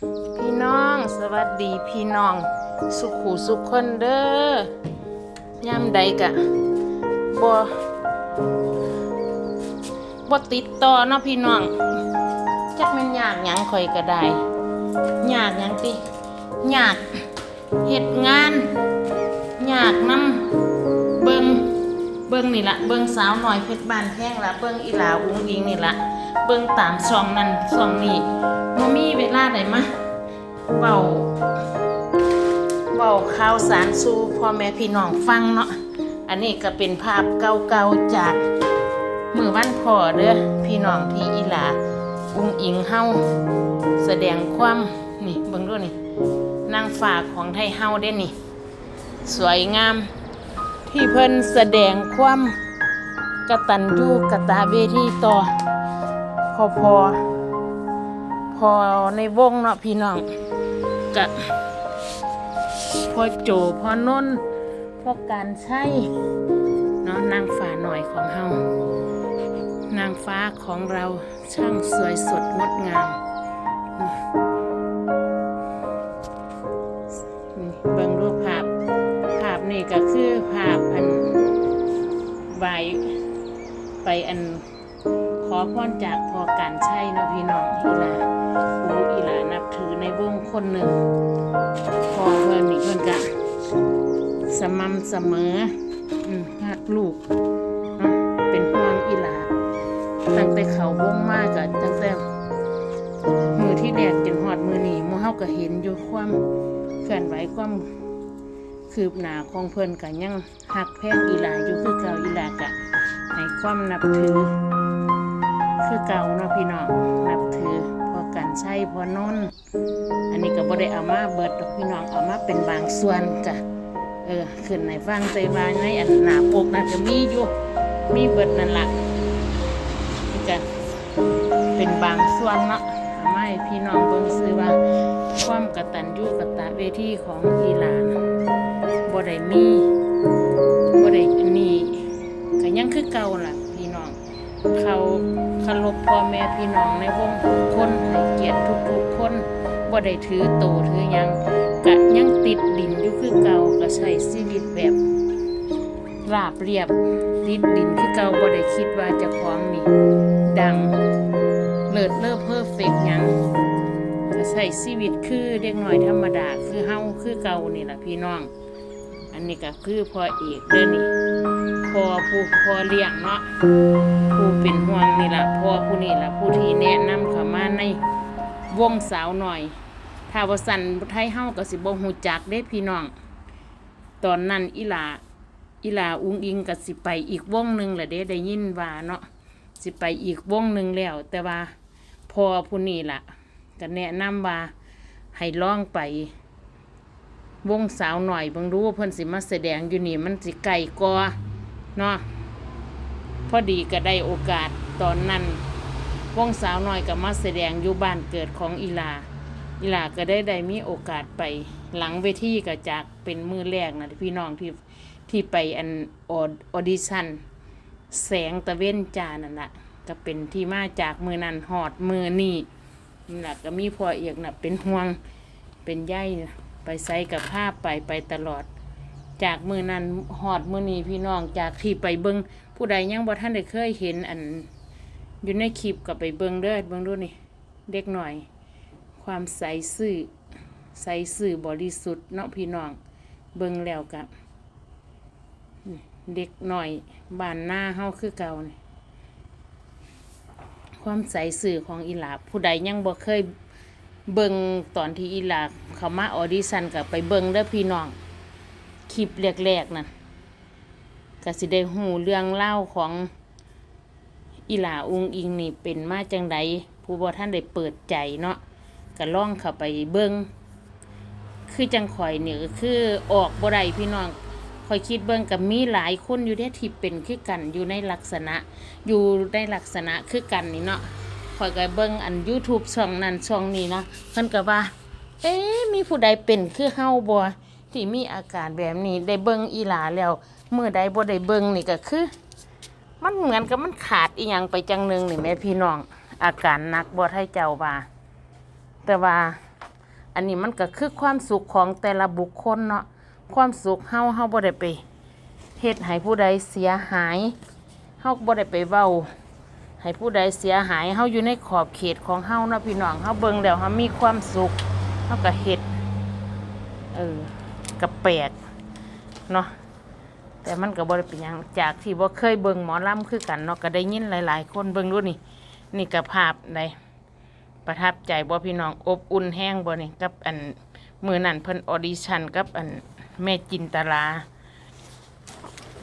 พี่น้องสวัสดีพี่น้อง สุขหูสุขคนเด้อย่ำใดกะบ่บ่ติดต่อเนาะพี่น้องจักมันยากหยังข่อยก็ได้ยากหยังติยากเฮ็ดงานยากนำเบิงเบิงนี่ละเบิงสาวหน่อยเพชรบ้านแพงละเบิงอีหลาอุ้งอิงนี่ละเบิงตามช่องนั้นช่องนี้ บ่มีเวลาใดมาเว้าเว้าข่าวสารสู่พ่อแม่พี่น้องฟังเนาะอันนี้ก็เป็นภาพเก่าๆจากมือวันพ่อเด้อพี่น้องที่อีหลาอุ้งอิงเฮาแสดงความนี่เบิ่งดูนี่นางฟ้าของไทยเฮาเด้นี่ สวยงามที่เพิ่นแสดงความกตัญญูกตาเวทีต่อพอพอ พอในวงเนาะพี่น้องกะพอโจพอนนท์พอการใช่เนาะนางฟ้าหน่อยของเฮานางฟ้าของเราช่างสวยสดงดงามนี่เบิ่งรูปภาพ ภาพนี่ก็คือภาพอันใบไปอันขอพรจากพอการใช่เนาะพี่น้องอีหลา อูอีหลานับถือในวงคนหนึ่งพอเพิ่นนี่เพิ่นกะสม่ำเสมอหักลูก เป็นห่วงอีหลาตั้งแต่เขาวงมากกะตั้งแต่มือที่แรกจนหอดมือหนี่หมูเฮาก็เห็นอยู่ความเคลื่อนไหวความคืบหน้าของเพิ่นก็ยังหักแพงอีหลาอยู่คือเก่าอีหลากะให้ความนับถือ คือเก่าเนาะพี่น้องนับ ใช่พอนนท์อันนี้ก็บ่ได้เอามาเบิดดอกพี่น้องเอามาเป็นบางส่วนจ้ะเออขึ้นในฟังใจว่าในอันหนาปกน่าจะมีอยู่มีเบิดนั่นละนี่ก็เป็นบางส่วนเนาะเอามาให้พี่น้องเบิ่งซื้อว่า ความกตัญญูกตะเวทีของอีหลานบ่ได้มีบ่ได้อันนี้ก็ยังคือเก่าล่ะ เขาเคารพพ่อแม่พี่น้องในวงทุกคนให้เกียรติทุกๆคนบ่ได้ถือโตถือยังกะยังติดดินอยู่คือเก่าก็ใช้ชีวิตแบบราบเรียบติดดินคือเก่าบ่ได้คิดว่าจะของนี่ดังเลิศเลิศเพอร์เฟกยังก็ใช้ชีวิตคือเด็กน้อยธรรมดาคือเฮาคือเก่านี่แหละพี่น้อง อันนี้ก็คือพ่อเอกเด้อนี่ พ่อผู้พ่อเลี้ยงเนาะผู้เป็นห่วงนี่ละพ่อผู้นี่ละผู้ที่แนะนำเข้ามาในวงสาวหน่อย ถ้าว่าสันไทยเฮาก็สิบ่ฮู้จักเด้พี่น้อง ตอนนั้นอีหลาอีหลาอุ้งอิงก็สิไปอีกวงหนึงแหละเด้ได้ยินว่าเนาะสิไปอีกวงหนึงแล้ว แต่ว่าพ่อผู้นี่ล่ะก็แนะนำว่าให้ลองไป วงสาวหน่อยเบิ่งดูว่าเพิ่นสิมาแสดงอยู่นี่มันสิไกลกว่า เนาะพอดีก็ได้โอกาสตอนนั้นวงสาวน้อยก็มาแสดงอยู่บ้านเกิดของอีลา อีลาก็ได้ได้มีโอกาสไปหลังเวทีก็จากเป็นมือแรกนะพี่น้องที่ที่ไปอันอออดิชั่นแสงตะเว้นจานั่นแหละก็เป็นที่มาจากมือนั้นหอดมือนี่นี่แหละก็มีพ่อเอกน่ะเป็นห่วงเป็นใยไปใส่กับภาพไปไปตลอด จากมือนั้นหอดมือนี้พี่น้องจากที่ไปเบิงผู้ใดยังบ่ท่านได้เคยเห็นอันอยู่ในคลิปกับไปเบิงเด้อเบิงดูนี่เด็กหน่อย ความใสซื่อใสซื่อบริสุทธิ์เนาะพี่น้อง เบิงแล้วกับเด็กหน่อยบานหน้าเฮาคือเก่านี่ความใสซื่อของอีหลาผู้ใดยังบ่เคยเบิงตอนที่อีหลาเขามาออดิชั่นกับไปเบิงเด้อพี่น้อง คลิปแรกๆนั่นก็สิได้หูเรื่องเล่าของอีหลาอุงอิงนี่เป็นมาจังไดผู้บ่ท่านได้เปิดใจเนาะก็ล่องเข้าไปเบิงคือจังข่อยเนี่ยก็คือออกบ่ได้พี่น้องข่อยคิดเบิงกับมีหลายคนอยู่ได้ที่เป็นคือกันอยู่ในลักษณะ อยู่ในลักษณะคือกันนี่เนาะข่อยก็เบิงอัน YouTube ช่องนั้นช่องนี้นะเพิ่นก็ว่า เอ๊ะมีผู้ใดเป็นคือเฮาบ่ ที่มีอาการแบบนี้ได้เบิ่งอีหลาแล้วเมื่อใดบ่ได้เบิ่งนี่ก็คือ มันเหมือนกับมันขาดอีหยังไปจังหนึงนี่แม่พี่น้อง อาการหนักบ่ให้เจ้าว่าแต่ว่าอันนี้มันก็คือความสุขของแต่ละบุคคลเนาะความสุขเฮาเฮาบ่ได้ไปเฮ็ดให้ผู้ใดเสียหายเฮาบ่ได้ไปเว้าให้ผู้ใดเสียหายเฮาอยู่ในขอบเขตของเฮาเนาะพี่น้องเฮาเบิ่งแล้วเฮามีความสุขเฮาก็เฮ็ดเออ ก็แปลกเนาะแต่มันก็บ่ได้เป็นหยังจากที่บ่เคยเบิ่งหมอลำคือกันเนาะก็ได้ยินหลาย ๆ คนเบิ่งดูนี่ นี่ก็ภาพใดประทับใจบ่พี่น้องอบอุ่นแห้งบ่นี่กับอันมือนั่นเพิ่นออดิชั่นกับอันแม่จินตลา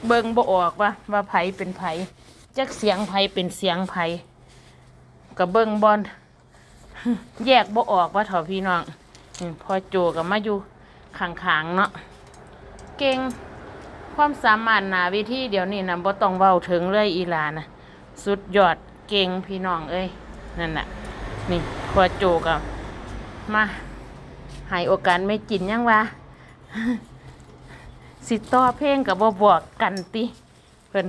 เบิ่งบ่ออกว่าว่าไผเป็นไผจักเสียงไผเป็นเสียงไผกับเบิ้งบอลแยกบ่ออกว่าเถอพี่น้องพอโจกับมาอยู่ ข้างๆเนาะเก่งความสามารถหนาวิธีเดี๋ยวนี้นะบ่ต้องเว้าถึงเลยอีลานะสุดยอดเก่งพี่น้องเอ้ยนั่นน่ะนี่พอโจกับมาให้โอกาสไม่กินยังวะสิต่อเพลงกับบ่บอกกันติเพิ่น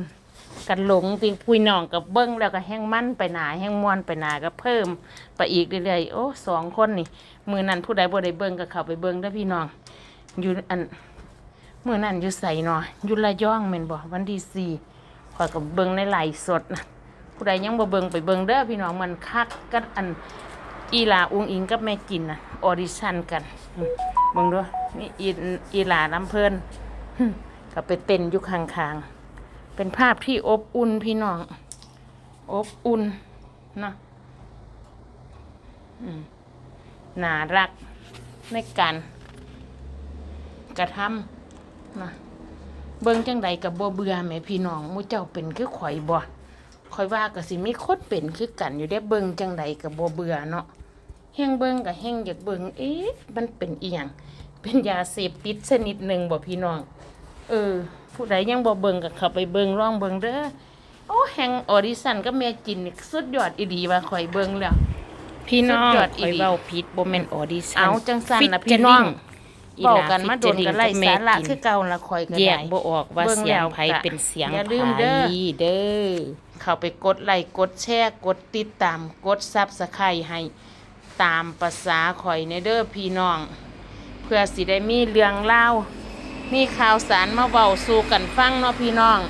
กันหลงติพุยน้องกับเบิ้งแล้วก็แห้งมั่นไปหนาแห้งมวนไปหนาก็เพิ่มไปอีกเรื่อยๆโอ้สองคนนี่มือนั้นผู้ใดบ่ได้เบิ้งก็เข้าไปเบิ้งเด้พี่น้องอยู่อันมือนั้นอยู่ใส่นออยู่ระย่องแม่นบ่วันที่สี่ข่อยก็เบิ้งในไหลสดนะผู้ใดยังบ่เบิ้งไปเบิ้งเด้อพี่น้องมันคักกันอันอีลาอุ้งอิงกับแม่จินนะออดิชั่นกันเบิ่งดูนี่อีอีลาลำเพลินก็ไปเต้นอยู่ข้างๆ เป็นภาพที่อบอุ่นพี่น้อง อบอุ่นเนาะน่ารักในการกระทำนะเบิ่งจังใดกับบ่เบื่อแหม่พี่น้องมูเจ้าเป็นคือข่อยบ่ข่อยว่าก็สิมีคนเป็นคือกันอยู่ได้เบิ่งจังใดกับบ่เบื่อเนาะแฮงเบิ่งกับแฮงอยากเบิ่งเอ๊ะมันเป็นอีหยังเป็นยาเสพติดชนิดหนึ่งบ่พี่น้อง เออ ผู้ใดยังบ่เบิ่งก็เข้าไปเบิ่งร่องเบิ่งเด้อโอ้แฮงออดิชั่นก็แม่จินนี่สุดยอดอีดีว่าข่อยเบิ่งแล้ว พี่น้องสุดยอดอีข่อยหลี เว้าผิดบ่แม่นออดิชั่น เอาจังซั่นน่ะฟิพี่น้องอีเว้าหลกันมาโดนกันไล่สาระคือเก่าละข่อยก็แยได้ กบ่ออกว่าเบิ่งเสียงแล้วไผก็เป็นเสียงอย่าไผลืมเด้อ เด้อ เข้าไปกดไลค์กดแชร์กดติดตามกดซับสไครต์ให้ตามภาษาข่อยในเด้อพี่น้อง เพื่อสิได้มีเรื่องเล่าว มีข่าวสารมาเว้าสู่กันฟังเนาะพี่น้อง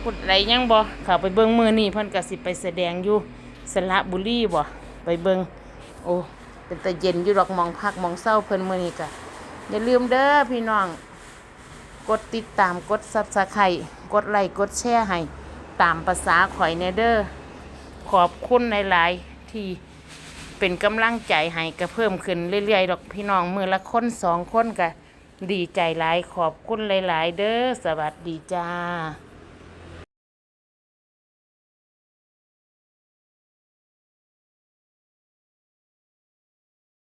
พูดไรยังบ่เข้าไปเบิ่งมือนี่เพิ่นก็สิไปแสดงอยู่สระบุรีบ่ไปเบิ่งโอ้เป็นตะเย็นอยู่ดอกมองพักมองเศร้าเพิ่นมือนี้ก็อย่าลืมเด้อพี่น้อง กดติดตามกดซับสไครต์กดไลค์กดแชร์ให้ตามภาษาข่อยในเด้อขอบคุณหลายๆที่เป็นกำลังใจให้ก็เพิ่มขึ้นเรื่อยๆดอกพี่น้องมือละคนสองคนก็ ดีใจหลายขอบคุณหลาย ๆ เด้อสวัสดีจ้า